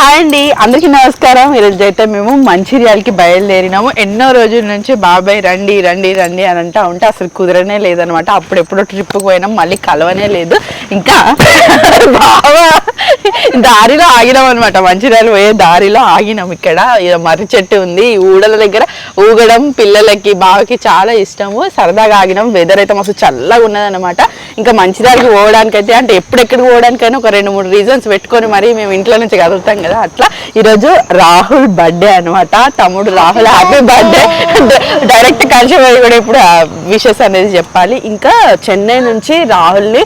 Hi అండి అందరికీ నమస్కారం. ఈరోజు అయితే మేము మంచిర్యాలకి బయలుదేరినాము. ఎన్నో రోజుల నుంచి బాబాయ్ రండి రండి రండి అని అంటా ఉంటే అసలు కుదరనే లేదనమాట అప్పుడెప్పుడో ట్రిప్కి పోయినాం మళ్ళీ కలవనే లేదు. ఇంకా బాబా దారిలో ఆగినాం అనమాట మంచిర్యాలు పోయే దారిలో ఆగినాం ఇక్కడ. మర్రి చెట్టు ఉంది ఊడల దగ్గర ఊగడం పిల్లలకి బావకి చాలా ఇష్టము. సరదాగా ఆగినాం. వెదర్ అయితే మస్తు చల్లగా ఉన్నదనమాట ఇంకా మంచిర్యాలకి పోవడానికైతే అంటే ఎప్పుడెక్కడికి పోవడానికైనా ఒక రెండు మూడు రీజన్స్ పెట్టుకొని మరి మేము ఇంట్లో నుంచి కదులుతాం కదా. అట్లా ఈరోజు రాహుల్ బర్త్డే అన్నమాట. తమ్ముడు రాహుల్ హ్యాపీ బర్త్డే డైరెక్ట్ కలిసి పోయి కూడా ఇప్పుడు విషెస్ అనేది చెప్పాలి. ఇంకా చెన్నై నుంచి రాహుల్ని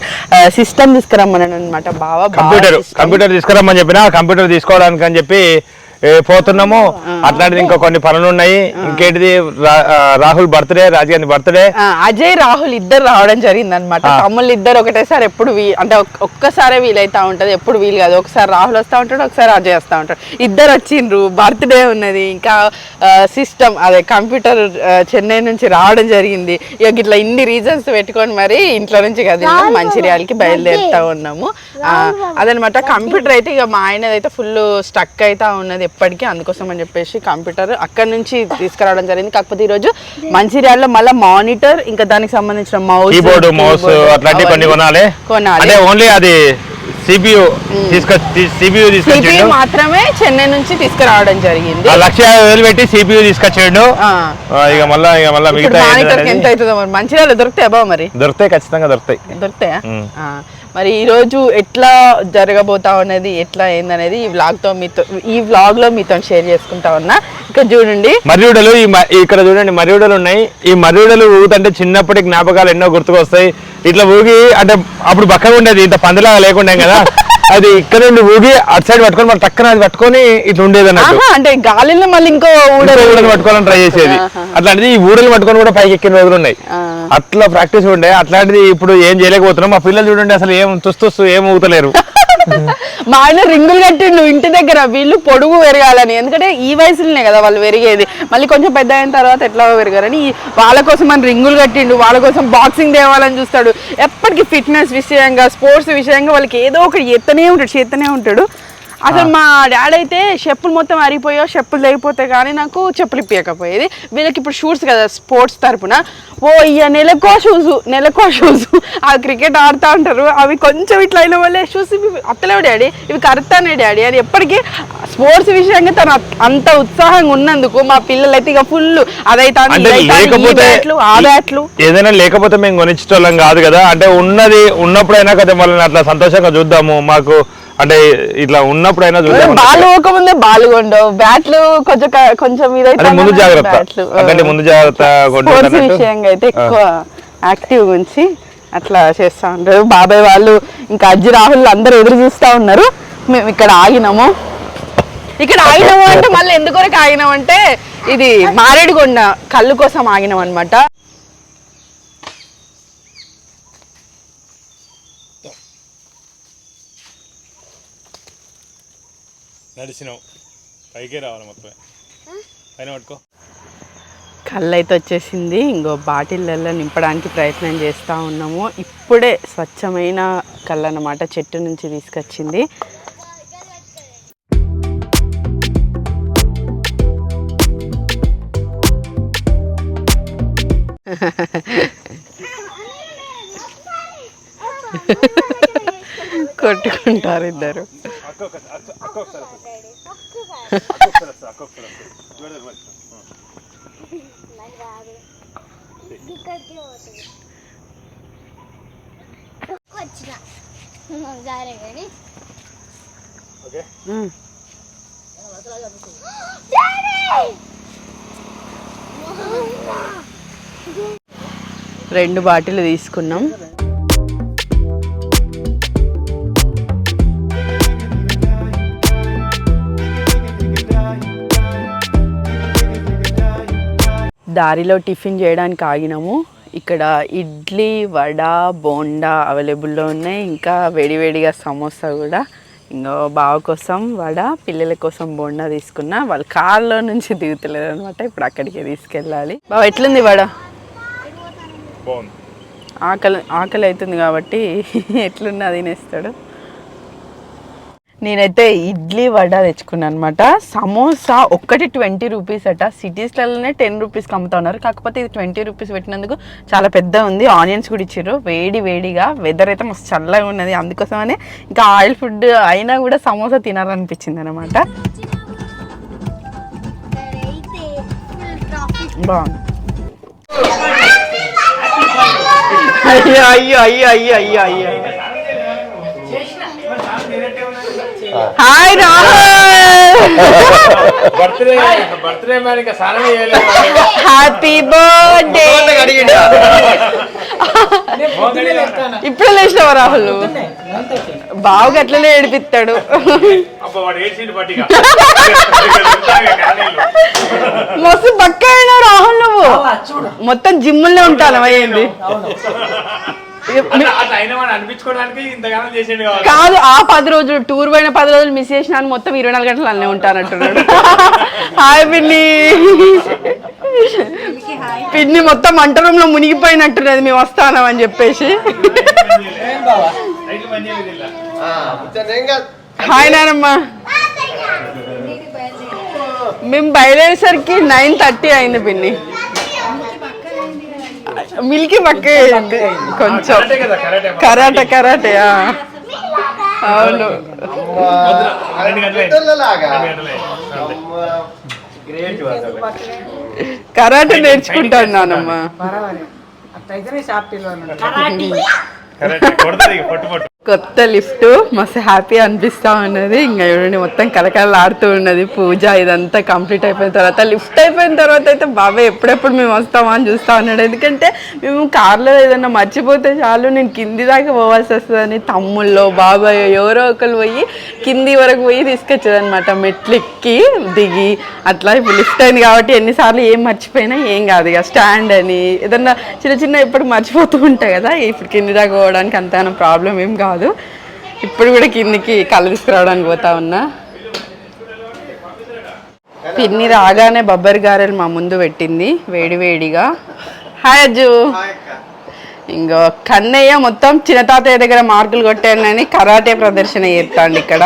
సిస్టమ్ తీసుకురమ్మన్నాను అనమాట బావ కంప్యూటర్ కంప్యూటర్ తీసుకురమ్మని చెప్పిన కంప్యూటర్ తీసుకోవడానికి అని చెప్పి పోతున్నాము. అట్లాంటిది ఇంకా కొన్ని పనులు ఉన్నాయి ఇంకేంటిది? రాహుల్ బర్త్డే రాజగారి బర్త్డే. ఆ, అజయ్ రాహుల్ ఇద్దరు రావడం జరిగింది అనమాట. తమ్ముళ్ళు ఇద్దరు ఒకటేసారి ఎప్పుడు వీ- అంటే ఒక్- ఒక్కసారే వీలైతా ఉంటది. ఎప్పుడు వీలు కాదు. ఒకసారి రాహుల్ వస్తా ఉంటాడు ఒకసారి అజయ్ వస్తా ఉంటాడు. ఇద్దరు వచ్చిండ్రు. బర్త్డే ఉన్నది. ఇంకా సిస్టమ్ అదే కంప్యూటర్ చెన్నై నుంచి రావడం జరిగింది. ఇక ఇట్లా ఇన్ని రీజన్స్ పెట్టుకొని మరి ఇంట్లో నుంచి కదా మంచిర్యాలకి బయలుదేరుతా ఉన్నాము. ఆ, అదనమాట కంప్యూటర్ అయితే ఇక మా ఆయన అయితే ఫుల్ స్టక్ అయితా ఉన్నది. ఎప్పటికీ అందుకోసం అని చెప్పేసి కంప్యూటర్ అక్కడ నుంచి తీసుకురావడం జరిగింది. కాకపోతే ఈరోజు మంచిర్యాలలో మళ్ళీ మానిటర్ ఇంకా దానికి సంబంధించిన మౌస్ కీబోర్డ్ మౌస్ అట్లాంటివి కొన్ని కొనాలి? కొనాలి. ఓన్లీ అది సిపియు తీసుకొచ్చి సిపియు CPU తీసుకొచ్చిండు. మాత్రమే చెన్నై నుంచి తీసుకురావడం జరిగింది. లక్ష యాభై వేలు పెట్టి సిపియు తీసుకొచ్చిండు. ఇక మళ్ళా ఇక మళ్ళా మిగతా ఎంత అవుతుందో మరి? మంచిర్యాల దొరుకుతాయి బా మరి? దొరుకుతాయి ఖచ్చితంగా దొరుకుతాయి. దొరుకుతాయా? మరి ఈ రోజు ఎట్లా జరగబోతా ఉన్నది ఎట్లా ఏందనేది ఈ వ్లాగ్తో మీతో ఈ వ్లాగ్లో మీతో షేర్ చేసుకుంటా ఉన్నా. ఇక్కడ చూడండి. మర్రియుడలు ఈ ఇక్కడ చూడండి మర్రియుడలు ఉన్నాయి. ఈ మర్రియుడలు ఊగుతుంటే చిన్నప్పటి జ్ఞాపకాలు ఎన్నో గుర్తుకొస్తాయి. ఇట్లా ఊగి అంటే అప్పుడు బక్కగా ఉండేది ఇంత పందిలాగా లేకుండా కదా. అది ఇక్కడ నుండి ఊగి అటు సైడ్ పట్టుకొని మళ్ళీ టక్కన అది పట్టుకొని ఇట్లా ఉండేది అన్నట్టు. ఆహా అంటే గాలిలో మళ్ళీ ఇంకో ఇంకో ఊడలు ఊడలు పట్టుకోవాలని ట్రై చేసేది. అట్లాంటిది ఈ ఊడలు పట్టుకొని కూడా పైకి ఎక్కిన రోజులు ఉన్నాయి. ఆ. అట్లా ప్రాక్టీస్ ఉండే. అట్లాంటిది ఇప్పుడు ఏం చేయలేకపోతున్నాం. మా పిల్లలు చూడండి అసలు ఏం తుస్తు ఏం ఊతలేరు మా ఆయన రింగులు కట్టిండు ఇంటి దగ్గర. వీళ్ళు పొడుగు పెరగాలని. ఎందుకంటే ఈ వయసులోనే కదా వాళ్ళు పెరిగేది. మళ్ళీ కొంచెం పెద్ద అయిన తర్వాత ఎట్లా పెరగాలని. వాళ్ళ కోసం మన రింగులు కట్టిండు. వాళ్ళ కోసం బాక్సింగ్ తేవాలని చూస్తాడు. ఎప్పటికీ ఫిట్నెస్ విషయంగా స్పోర్ట్స్ విషయంగా వాళ్ళకి ఏదో ఒకటి ఎత్తనే ఉంటాడు చేత్తనే ఉంటాడు. అసలు మా డాడీ అయితే చెప్పులు మొత్తం అరిగిపోయో చెప్పులు తెగిపోతే కానీ నాకు చెప్పులు ఇప్పకపోయేది వీళ్ళకి ఇప్పుడు షూస్ కదా స్పోర్ట్స్ తరపున. ఓ ఇక నెలకో షూస్ నెలకో షూస్ ఆ క్రికెట్ ఆడుతూ ఉంటారు అవి కొంచెం ఇట్లా అయిన వాళ్ళే షూస్ ఇవి అత్తలేవు డాడీ. ఇవి కరుతానే డాడీ అని ఎప్పటికీ స్పోర్ట్స్ విషయంగా తను అత్- ఉత్సాహంగా ఉన్నందుకు మా పిల్లలు అయితే ఇక ఫుల్ అదైతే ఆ బ్యాట్లు. ఏదైనా లేకపోతే మేము కొనిచ్చేటోళ్ళం కాదు కదా. అంటే ఉన్నది ఉన్నప్పుడైనా కదా వాళ్ళని అట్లా సంతోషంగా చూద్దాము. మాకు అంటే ఇట్లా ఉన్నప్పుడైనా చూద్దాం బాల్ పోకముందే బాల్ కొండవు బ్యాట్లు కొంచెం కొంచెం ఇదైతే ముందు జాగ్రత్త. అంటే ముందు జాగ్రత్త. విషయంగా అయితే ఎక్కువ యాక్టివ్ ఉంచి అట్లా చేస్తా ఉంటారు. బాబాయ్ వాళ్ళు ఇంకా అజ్జి రాహుల్ అందరూ ఎదురు చూస్తా ఉన్నారు. మేము ఇక్కడ ఆగినాము. ఇక్కడ ఆగినాము అంటే మళ్ళీ ఎందుకొరకు ఆగినాం అంటే ఇది మారేడుకొండ కళ్ళు కోసం ఆగినాం అనమాట నడిచినావు పైకే రావాలి మొత్తం పైన పట్టుకో. కళ్ళు అయితే వచ్చేసింది. ఇంకో బాటిళ్ళల్లో నింపడానికి ప్రయత్నం చేస్తూ ఉన్నాము. ఇప్పుడే స్వచ్ఛమైన కళ్ళు అన్నమాట చెట్టు నుంచి తీసుకొచ్చింది. కొట్టుకుంటారు ఇద్దరు. సరే కానీ ఓకే రెండు బాటిల్ తీసుకున్నాం. దారిలో టిఫిన్ చేయడానికి ఆగినాము. ఇక్కడ ఇడ్లీ వడ బోండా అవైలబుల్లో ఉన్నాయి. ఇంకా వేడివేడిగా సమోసా కూడా. ఇంకా బావ కోసం వడ పిల్లల కోసం బోండా తీసుకున్నా. వాళ్ళు కార్లో నుంచి దిగుతలేదు అనమాట ఇప్పుడు అక్కడికి తీసుకెళ్ళాలి. బావ ఎట్లుంది వడ? ఆకలి ఆకలి అవుతుంది కాబట్టి ఎట్లున్నా తినేస్తాడు. నేనైతే ఇడ్లీ వడ తెచ్చుకున్నాను అనమాట సమోసా ఒక్కటి ట్వంటీ రూపీస్ అట. సిటీస్లలోనే టెన్ రూపీస్కి అమ్ముతా ఉన్నారు. కాకపోతే ఇది ట్వంటీ రూపీస్ పెట్టినందుకు చాలా పెద్ద ఉంది. ఆనియన్స్ కూడా ఇచ్చారు వేడి వేడిగా. వెదర్ అయితే మస్తు చల్లగా ఉన్నది. అందుకోసమనే ఇంకా ఆయిల్ ఫుడ్ అయినా కూడా సమోసా తినాలనిపించింది అనమాట ఇక్కడైతే ఫుల్ బాగుంది. అయ్యో అయ్యో అయ్యో అయ్యో అయ్యో. హాయ్ రాహుల్. హ్యాపీ బర్త్డే ఇప్పుడు లేచినావా రాహుల్? బావుగా అట్లనే ఏడిపిస్తాడు. మస్తు బక్క అయినా రాహుల్ నువ్వు. మొత్తం జిమ్ముల్లో ఉంటాను అయ్యింది కాదు ఆ పది రోజులు టూర్ పోయిన పది రోజులు మిస్ చేసినా మొత్తం ఇరవై నాలుగు గంటలు అన్నీ ఉంటానంటున్నాడు హాయ్ పిన్ని. పిన్ని మొత్తం వంట రూమ్లో మునిగిపోయినట్టున్నది మేము వస్తానం అని చెప్పేసి. హాయ్ నానమ్మ. మేము బయలుదేరేసరికి నైన్ థర్టీ అయింది పిన్ని. మిల్కీ పక్క అయింది కొంచెం కరాటే కరాటే. అవును. కరాటే నేర్చుకుంటాను నానమ్మ. అట్లయితేనే షాప్ పిల్లలు కొత్త లిఫ్ట్. మస్తు హ్యాపీ అనిపిస్తా ఉన్నది. ఇంకా చూడండి మొత్తం కలకలలాడుతూ ఉన్నది. పూజ ఇదంతా కంప్లీట్ అయిపోయిన తర్వాత లిఫ్ట్ అయిపోయిన తర్వాత అయితే బాబాయ్ ఎప్పుడెప్పుడు మేము వస్తామా అని చూస్తా ఉన్నాడు. ఎందుకంటే మేము కార్లో ఏదైనా మర్చిపోతే చాలు నేను కింది దాకా పోవాల్సి వస్తుందని తమ్ముళ్ళు బాబాయ్ ఎవరో ఒకరు పోయి కింది వరకు పోయి తీసుకొచ్చేదనమాట మెట్లు ఎక్కి దిగి అట్లా ఇప్పుడు లిఫ్ట్ అయింది కాబట్టి ఎన్నిసార్లు ఏం మర్చిపోయినా ఏం కాదు. ఇక స్టాండ్ అని ఏదన్నా చిన్న చిన్న ఇప్పుడు మర్చిపోతూ ఉంటాయి కదా. ఇప్పుడు కింది దాకా పోవడానికి అంతైనా ప్రాబ్లం ఏం కాదు. ఇప్పుడు కూడా కిందికి కళ్ళు తీసుకురావడానికి పోతా ఉన్నా. పిన్ని రాగానే బొబ్బరి గారెలు మా ముందు పెట్టింది వేడి వేడిగా. హాయ్ అజ్జు. ఇంకో కన్నయ్య మొత్తం చిన్న తాతయ్య దగ్గర మార్కులు కొట్టానని కరాటే ప్రదర్శన చేస్తాండి ఇక్కడ.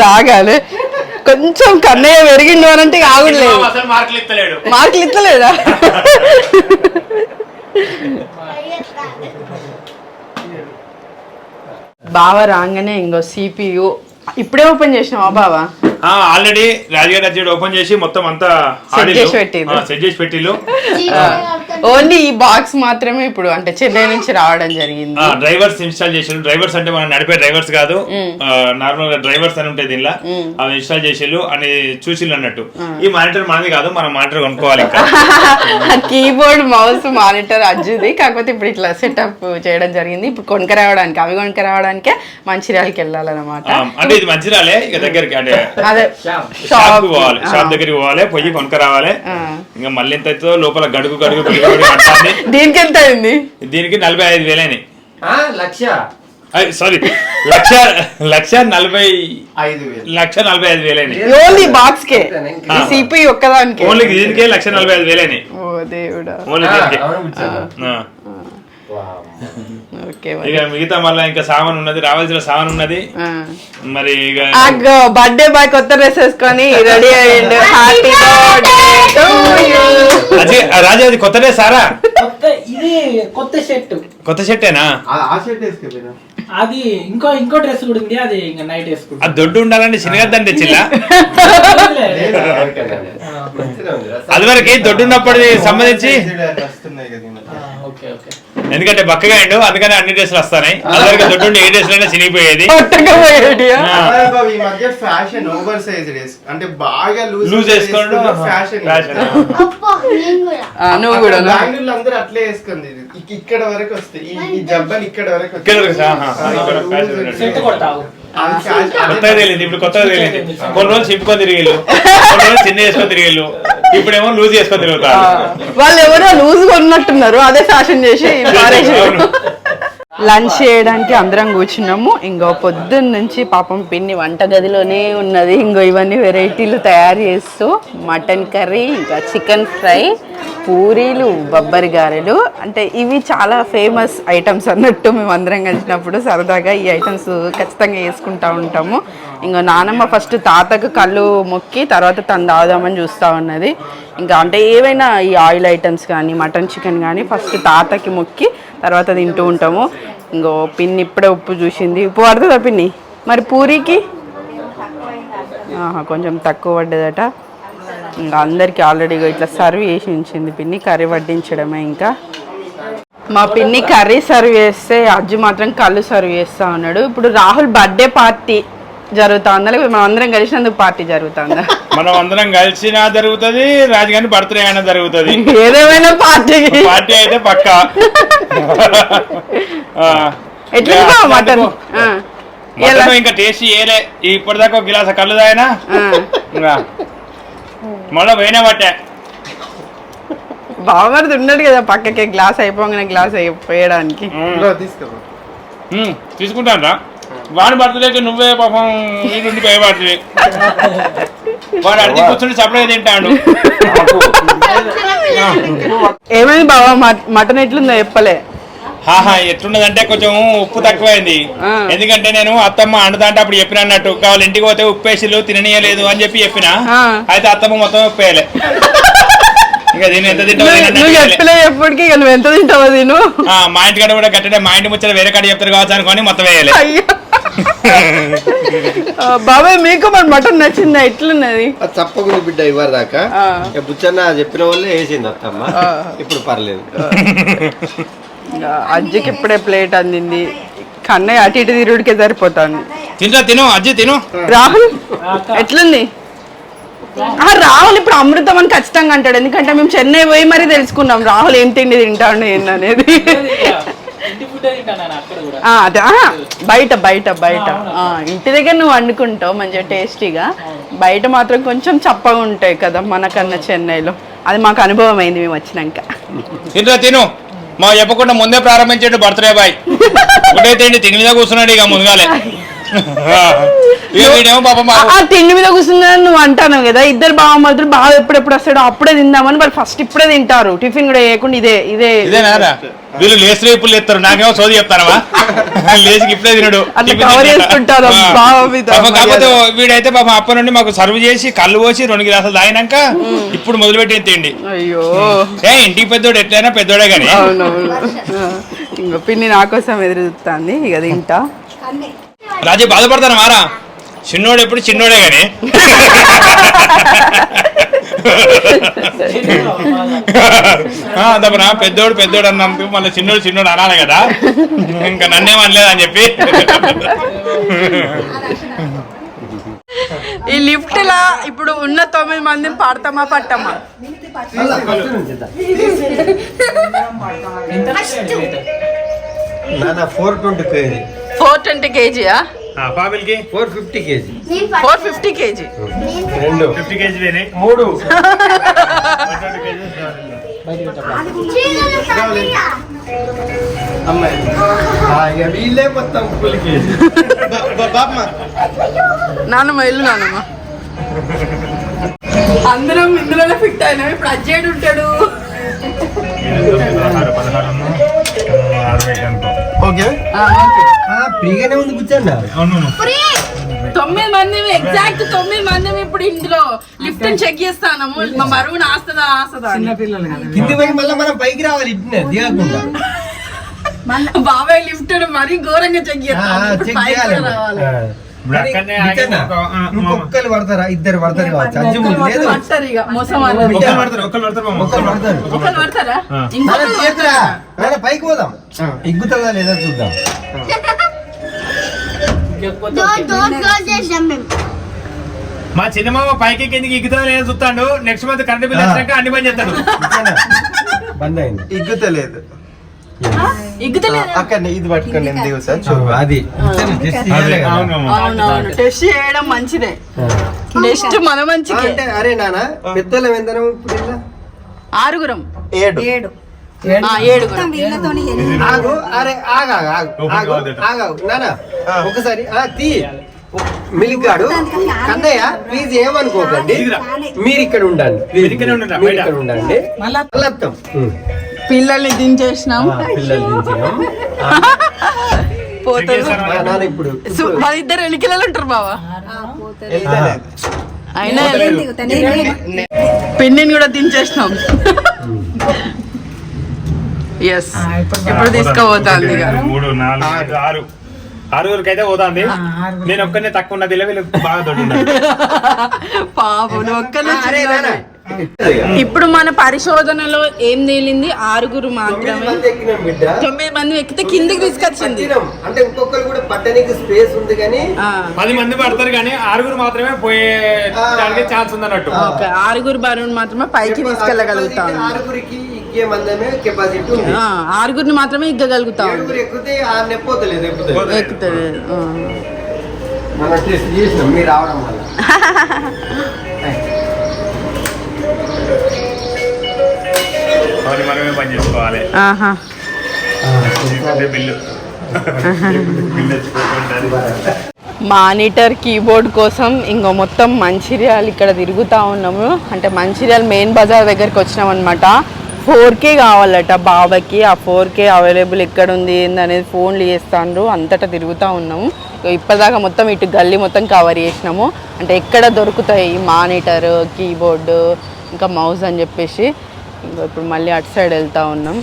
రాగానే కొంచెం కన్నయ్య పెరిగిండు అని అంటే ఆగులేదు అసలు మార్కులు ఇస్తలేడు మార్కులు ఇస్తలేదా బావ రాగానే ఇంకో సిపియు ఇప్పుడే ఓపెన్ చేసినావా బావా? ఆల్రెడీ రాజుగారి ఓపెన్ చేసి మొత్తం అంతా. సెట్ చేసి పెట్టిల్లు ఓన్లీ ఈ బాక్స్ మాత్రమే ఇప్పుడు అంటే చెన్నై నుంచి రావడం జరిగింది. డ్రైవర్స్ ఇన్స్టాల్ చేసిల్లు డ్రైవర్స్ అంటే మనం నడిపే డ్రైవర్స్ కాదు. నార్మల్గా డ్రైవర్స్ అని ఉంటాయి దీనిలో అవి ఇన్స్టాల్ చేసిల్లు అని చూసిల్లు అన్నట్టు. ఈ మానిటర్ మనది కాదు మనం మానిటర్ కొనుక్కోవాలి కీబోర్డ్ మౌస్ మానిటర్ అజ్జుది. కాకపోతే ఇప్పుడు ఇట్లా సెటప్ చేయడం జరిగింది. ఇప్పుడు కొనుక రావడానికి అవి కొనుక రావడానికే మంచిర్యాలకి వెళ్ళాలన్నమాట. అంటే ఇది మంచిరాలే ఇక దగ్గరికి అంటే షాప్ పోవాలి షాప్ దగ్గరికి పోవాలి పొయ్యి కొనుక్క రావాలి. ఇంకా మళ్ళీ ఎంత లోపల గడుగు గడుగు దీనికి ఎంత అయింది? దీనికి నలభై ఐదు వేలైనాయి. లక్ష. సారీ లక్ష లక్ష నలభై ఐదు వేలు. లక్ష నలభై ఐదు వేలైనాయి. ఓన్లీ బాక్స్ కే. సిపి ఒక్కదానికి? ఓన్లీ దీనికే లక్ష నలభై ఐదు వేలైనాయి. ఓ దేవుడా. ఓన్లీ దీనికే. ఇక మిగతా మళ్ళీ ఇంకా సామాన్ ఉన్నది రావాల్సిన సామాన్ ఉన్నది. మరి ఇక బర్త్డే బాయ్ కొత్త డ్రెస్ వేసుకొని రెడీ అయ్యిండు. Happy birthday to you Ajay Raja అది కొత్తదే సారా? కొత్త ఇది కొత్త షర్ట్. కొత్త షర్టేనా? ఆ షర్ట్ వేసుకోపోయినా. అది ఇంకో ఇంకో డ్రెస్ కూడా ఉంది అది ఇంకా నైట్ వేసుకుంటా. అది దొడ్డు ఉండాలంటే చిన్నగద్దంటే చిల్ల అది వరకు దొడ్డు ఉన్నప్పుడు సంబంధించి. Okay okay. ఎందుకంటే బక్కగా అయిండు అందుకని అన్ని డ్రెస్సులు వస్తాయి అది వరకు దొడ్డు ఏ డ్రెస్ అయినా చినిగిపోయేది ఈ మధ్య ఫ్యాషన్ ఓవర్ సైజ్ డ్రెస్ అంటే బాగా లూజ్ లూజ్ వేసుకోండు. ఫ్యాషన్. నువ్వు కూడా బెంగళూరులో అందరూ అట్లే వేసుకుంది. ఇక్కడ వరకు వస్తాయి. ఈ- జబ్బలు ఇక్కడ వరకు ఇక్కడ వస్తాయి. కొత్తగా తెలియదు ఇప్పుడు కొత్తగా తెలియదు. కొన్ని రోజులు చింపుకొని తిరిగిళ్ళు. కొన్ని రోజులు చిన్న వేసుకొని తిరిగిళ్ళు. ఇప్పుడేమో లూజ్ చేసుకొని తిరుగుతారు వాళ్ళు ఎవరో లూజ్ ఉన్నట్టున్నారు అదే ఫ్యాషన్ చేసి. లంచ్ చేయడానికి అందరం కూర్చున్నాము. ఇంకో పొద్దున్న నుంచి పాపం పిన్ని వంటగదిలోనే ఉన్నది. ఇంకో ఇవన్నీ వెరైటీలు తయారు చేస్తూ మటన్ కర్రీ ఇంకా చికెన్ ఫ్రై పూరీలు బొబ్బరి గారెలు. అంటే ఇవి చాలా ఫేమస్ ఐటమ్స్ అన్నట్టు మేము అందరం కలిసినప్పుడు సరదాగా ఈ ఐటమ్స్ ఖచ్చితంగా వేసుకుంటా ఉంటాము. ఇంకా నానమ్మ ఫస్ట్ తాతకు కళ్ళు మొక్కి తర్వాత తను తాగుదామని చూస్తూ ఉన్నది. ఇంకా అంటే ఏవైనా ఈ ఆయిల్ ఐటమ్స్ కానీ మటన్ చికెన్ కానీ ఫస్ట్ తాతకి మొక్కి తర్వాత తింటూ ఉంటాము. ఇంకో పిన్ని ఇప్పుడే ఉప్పు చూసింది. ఉప్పు పడుతుందా పిన్ని? మరి పూరీకి? ఆహా, కొంచెం తక్కువ పడ్డదట. ఇంకా అందరికీ ఆల్రెడీ ఇట్లా సర్వ్ చేసి ఉంచింది పిన్ని. కర్రీ వడ్డించడమే ఇంకా. మా పిన్ని కర్రీ సర్వ్ చేస్తే అజ్జు మాత్రం కళ్ళు సర్వ్ చేస్తా ఉన్నాడు. ఇప్పుడు రాహుల్ బర్త్డే పార్టీ. జరుగుతా ఉందా లేకపోతే మనం అందరం కలిసినందుకు పార్టీ జరుగుతుందా? మనం అందరం కలిసినా జరుగుతుంది రాజుగారి బర్త్డే అయినా జరుగుతుంది. ఏదేమైనా పార్టీ పార్టీ అయితే పక్కా. ఎట్లా ఇక మటన్? టేస్ట్ చేయలే ఇప్పటిదాకా ఒక గిలాస కళ్ళు తాగినా. మళ్ళీ పోయినా పట్టే బావమరిది ఉన్నాడు కదా పక్కకి గ్లాస్ అయిపోగానే గ్లాస్ అయిపోయడానికి. తీసుకుంటాను రా వాడి బర్త్డేకి నువ్వే పాపం ఈ నుండి భయపడుతుంది వాడు అడిగి కూర్చుని సప్లై తింటాడు. ఏమైంది బావ? మట్- మటన్ ఎట్లుందో చెప్పలే. హాహా ఎట్లున్నదంటే కొంచెం ఉప్పు తక్కువైంది. ఎందుకంటే నేను అత్తమ్మ అండుతా అంటే అప్పుడు చెప్పిన అన్నట్టు కావాలి ఇంటికి పోతే ఉప్పేసిలు తిననీయలేదు అని చెప్పి చెప్పిన. అయితే అత్తమ్మ మొత్తం ఉప్పేయలే ఇక దీన్ని ఎంత తింటావో నువ్వు తినండి నువ్వు అంటే చెప్పలే ఎప్పటికీ ఇక నువ్వు ఎంత తింటావో తిను ఆ, మా ఇంటి కాడ కూడా గట్టినే మా ఇంటి ముచ్చట వేరే కాడ చెప్తారు కావచ్చు అనుకొని మొత్తం వేయలే. బాబాయ్ మీకు మరి మటన్ నచ్చిందా? ఎట్లున్నది? తప్పకుండా బిడ్డ ఇవ్వరు దాకా బుచ్చన్న చెప్పిన వాళ్ళే వేసింది అత్తమ్మ. ఇప్పుడు పర్లేదు. అజ్జికి ఇప్పుడే ప్లేట్ అందింది. కన్నయ్య అటు ఇటు తిరుగుడికే సరిపోతాను తింటా తిను అజ్జి తిను. రాహుల్ ఎట్లుంది? ఆ, రాహుల్ ఇప్పుడు అమృతం అని ఖచ్చితంగా అంటాడు. ఎందుకంటే మేము చెన్నై పోయి మరీ తెలుసుకున్నాం రాహుల్ ఏం తిండి తింటాడు ఏందనేది. అదే బయట బయట బయట. ఆ, ఇంటి దగ్గర నువ్వు వండుకుంటావు మంచిగా టేస్టీగా. బయట మాత్రం కొంచెం చప్పగా ఉంటాయి కదా మనకన్నా చెన్నైలో. అది మాకు అనుభవం అయింది మేము వచ్చినాక. తింటా తిను. మా చెప్పకుండా ముందే ప్రారంభించాడు బర్త్డే బాయ్. ఒకటే తిండి తిని మీద కూర్చున్నాడు ఇక ముందుగాలే. తిండి మీద కూర్చుందని నువ్వు అంటాను కదా ఇద్దరు బావ మాత్రం బావ ఎప్పుడెప్పుడు వస్తాడో అప్పుడే తిందామని వాళ్ళు ఫస్ట్ ఇప్పుడే తింటారు. టిఫిన్ కూడా చేయకుండా ఇదే ఇదే ఇదేనారా వీళ్ళు లేచి రేపులు ఎత్తారు. నాకేమో సోది చెప్తానవా లేచికి ఇప్పుడే తినడు. కాకపోతే. వీడైతే పాపం అప్ప నుండి మాకు సర్వ్ చేసి కళ్ళు పోసి రెండు గ్లాసులు తాగినాక ఇప్పుడు మొదలుపెట్టి తిండి. అయ్యో. ఏ ఇంటికి పెద్దోడు ఎట్లయినా పెద్దోడే కానీ. ఇంకో పిన్ని నా కోసం ఎదురు చూస్తుంది ఇక తింటా. రాజీ బాధపడతాను మారా. చిన్నోడు ఎప్పుడు చిన్నోడే గాని ఆ, తప్పనా పెద్దోడు పెద్దోడు అన్నందుకు మళ్ళీ చిన్నోడు చిన్నోడు అనాలి కదా. ఇంకా నన్నేమనలేదు అని చెప్పి. ఈ లిఫ్ట్ లా ఇప్పుడు ఉన్న తొమ్మిది మందిని పాడతామా పట్టమా? Four twenty KG. Four twenty కేజీయా? పాపిల్కి? Four fifty KG. Four fifty KG. రెండు. ఫిఫ్టీ కేజీ వేనే మూడు. అమ్మాయి వీళ్ళే మొత్తం నానమ్మ ఇల్లు నానమ్మ అందరం ఇందులోనే ఫిట్ అయినా. ఇప్పుడు అజ్జేడు ఉంటాడు? ఓకే. ఫ్రీగానే ఉంది కూర్చోండి. తొమ్మిది మంది ఎగ్జాక్ట్ తొమ్మిది మంది ఇప్పుడు ఇందులో. లిఫ్ట్ చెక్ చేస్తాను. మా బరువుని ఆస్తుందా ఆస్తుందా. కింది. పోయి మళ్ళీ మనం పైకి రావాలి ఇట్నే దిగకుండా. బాబాయ్ లిఫ్ట్ మరీ ఘోరంగా చెక్ చేస్తాను రావాలి. ఒక్కరు పడతారా? ఇద్దరు పడతారు కావచ్చు. పైకి పోదాం. ఎగ్గుతుందా లేదా చూద్దాం. మా చిన్నమామ పైకి కిందికి ఎగుతా లేదా చూస్తాడు. నెక్స్ట్ మంత్ కరెంట్ బిల్ వచ్చినాక అన్ని పని చేస్తాడు? బంద్ అయింది. ఇగ్గుతలేదు. అక్కడ ఇది అది. టెస్ట్ చేయడం మంచిదే. మన మంచికే. అంటే అరే నాన్న పెద్దల ఎంతనం ఇప్పుడు ఇలా? ఆరుగురం. ఏడు. ఏడు. ఒకసారి ఆ తీ. మిలిగాడు కన్నయ్య ప్లీజ్ ఏమనుకోకండి. మీరు ఇక్కడ ఉండండి. మీరు ఇక్కడ ఉండండి మళ్ళీ పిల్లల్ని దించేసినాం. పిల్లలు దించినాం పోతారు. ఇప్పుడు మన ఇద్దరు ఎన్ని కిలోలు ఉంటారు బావా. అయినా పిన్నిని కూడా దించేసినాం. ఎస్ ఇప్పుడు తీసుకోబోతాంది మూడు నాలుగు ఐదు, ఆరు. ఆరుగురికి అయితే పోతాంది. నేను ఒక్కనే తక్కువ ఉన్నది వీళ్ళు బాగా పాపం నువ్వు. ఇప్పుడు మన పరిశోధనలో ఏం తేలింది? ఆరుగురు తొమ్మిది మాత్రమే మంది ఎక్కినాం బిడ్డ. తొమ్మిది మంది ఎక్కితే కిందికి తీసుకొచ్చింది. అంటే ఇంకొకరు కూడా పట్టడానికి స్పేస్ ఉంది కానీ ఆ, పది మంది పడతారు కానీ ఆరుగురు మాత్రమే పోయే దానికి ఛాన్స్ ఉంది అన్నట్టు ఓకే ఆరుగురు బరువును మాత్రమే పైకి తీసుకెళ్ళగలుగుతాం. ఆరుగురికి ఎక్కే మందమే కెపాసిటీ ఉంది. ఆ, ఆరుగురిని మాత్రమే ఎగ్గగలుగుతాం ఏడుగురు ఎక్కితే ఆ నెప్పోతలేదు. మనం టెస్ట్ చేసినాం మీరు రావడం వల్ల. మరి మనమే పని చేసుకోవాలి. ఆహా. అదే బిల్లు. బిల్లు తెచ్చుకుంటారు మానిటర్ కీబోర్డ్ కోసం ఇంకో మొత్తం మంచిర్యాల ఇక్కడ తిరుగుతూ ఉన్నాము. అంటే మంచిర్యాల మెయిన్ బజార్ దగ్గరికి వచ్చినాం అనమాట ఫోర్ కే కావాలట బాబాకి ఆ ఫోర్ కే అవైలబుల్ ఎక్కడ ఉంది ఏంది అనేది ఫోన్లు చేస్తాండ్రు. అంతటా తిరుగుతూ ఉన్నాము. ఇప్పటిదాకా మొత్తం ఇటు గల్లీ మొత్తం కవర్ చేసినాము. అంటే ఎక్కడ దొరుకుతాయి మానిటర్ కీబోర్డు ఇంకా మౌస్ అని చెప్పేసి. ఇంకా ఇప్పుడు మళ్ళీ అటు సైడ్ వెళ్తూ ఉన్నాం.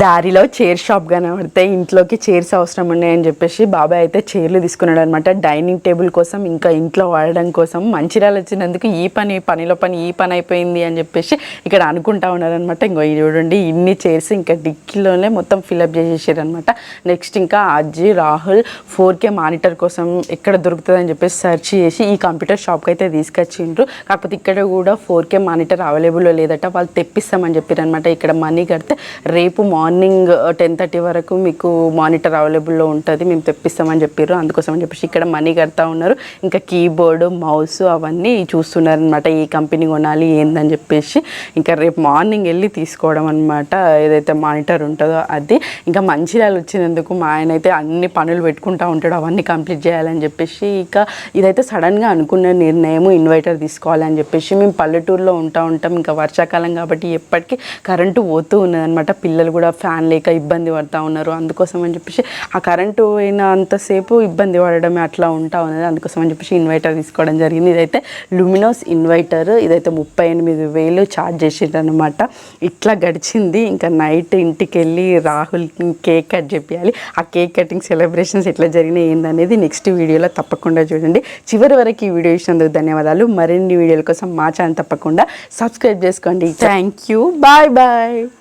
దారిలో చైర్ షాప్ కనబడితే ఇంట్లోకి చైర్స్ అవసరం ఉన్నాయని చెప్పేసి బాబాయ్ అయితే చైర్లు తీసుకున్నాడు అనమాట డైనింగ్ టేబుల్ కోసం ఇంకా ఇంట్లో వాడడం కోసం మంచిర్యాల వచ్చినందుకు ఈ పని పనిలో పని ఈ పని అయిపోయింది అని చెప్పేసి ఇక్కడ అనుకుంటా ఉన్నారనమాట ఇంకో చూడండి ఇన్ని చైర్స్ ఇంకా డిక్కీలోనే మొత్తం ఫిలప్ చేసేసారనమాట నెక్స్ట్ ఇంకా అజ్జి రాహుల్ ఫోర్ కే మానిటర్ కోసం ఎక్కడ దొరుకుతుంది అని చెప్పేసి సెర్చ్ చేసి ఈ కంప్యూటర్ షాప్కి అయితే తీసుకొచ్చిండ్రు. కాకపోతే ఇక్కడ కూడా ఫోర్ కే మానిటర్ అవైలబుల్లో లేదట వాళ్ళు తెప్పిస్తామని చెప్పారు అనమాట ఇక్కడ మనీ కడితే రేపు మార్నింగ్ మార్నింగ్ టెన్ థర్టీ వరకు మీకు మానిటర్ అవైలబుల్లో ఉంటుంది. మేము తెప్పిస్తామని చెప్పారు అందుకోసం అని చెప్పేసి ఇక్కడ మనీ కడతా ఉన్నారు. ఇంకా కీబోర్డు మౌస్ అవన్నీ చూస్తున్నారు అనమాట ఈ కంపెనీ కొనాలి ఏందని చెప్పేసి. ఇంకా రేపు మార్నింగ్ వెళ్ళి తీసుకోవడం అనమాట ఏదైతే మానిటర్ ఉంటుందో అది. ఇంకా మంచిర్యాల వచ్చినందుకు మా ఆయన అయితే అన్ని పనులు పెట్టుకుంటా ఉంటాడు. అవన్నీ కంప్లీట్ చేయాలని చెప్పేసి ఇక ఇదైతే సడన్గా అనుకున్న నిర్ణయం ఇన్వర్టర్ తీసుకోవాలని చెప్పేసి మేము పల్లెటూరులో ఉంటా ఉంటాం. ఇంకా వర్షాకాలం కాబట్టి ఎప్పటికీ కరెంటు పోతూ ఉన్నదనమాట పిల్లలు కూడా ఫ్యాన్ లేక ఇబ్బంది పడతా ఉన్నారు. అందుకోసం అని చెప్పేసి ఆ కరెంటు పోయినంతసేపు ఇబ్బంది పడడమే అట్లా ఉంటా ఉన్నది. అందుకోసం అని చెప్పేసి ఇన్వర్టర్ తీసుకోవడం జరిగింది. ఇదైతే లుమినోస్ ఇన్వర్టర్ ఇదైతే ముప్పై ఎనిమిది వేలు ఛార్జ్ అనమాట ఇట్లా గడిచింది. ఇంకా నైట్ ఇంటికి వెళ్ళి రాహుల్ కేక్ కట్ చేయాలి ఆ కేక్ కటింగ్ సెలబ్రేషన్స్ ఎట్లా జరిగినాయి ఏందనేది నెక్స్ట్ వీడియోలో తప్పకుండా చూడండి. చివరి వరకు ఈ వీడియో ఇచ్చినందుకు ధన్యవాదాలు. మరిన్ని వీడియోల కోసం మా ఛానల్ తప్పకుండా సబ్స్క్రైబ్ చేసుకోండి. Thank you bye bye